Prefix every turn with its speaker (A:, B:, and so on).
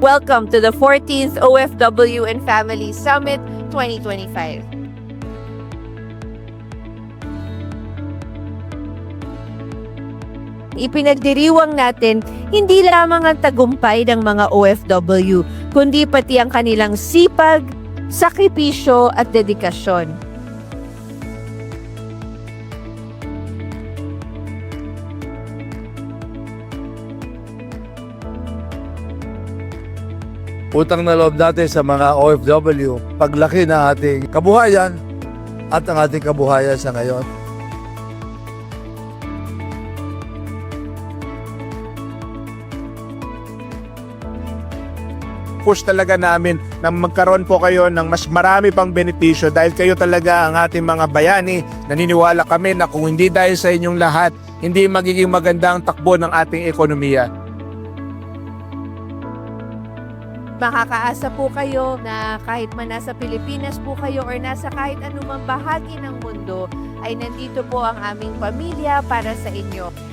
A: Welcome to the 14th OFW and Family Summit 2025. Ipinagdiriwang natin hindi lamang ang tagumpay ng mga OFW, kundi pati ang kanilang sipag, sakripisyo at dedikasyon.
B: Utang na loob natin sa mga OFW, paglaki ng ating kabuhayan at ang ating kabuhayan sa ngayon.
C: push talaga namin na magkaroon po kayo ng mas marami pang benepisyo dahil kayo talaga ang ating mga bayani. Naniniwala kami na kung hindi dahil sa inyong lahat, hindi magiging maganda ang takbo ng ating ekonomiya.
A: Makakaasa po kayo na kahit man nasa Pilipinas po kayo or nasa kahit anumang bahagi ng mundo, ay nandito po ang aming pamilya para sa inyo.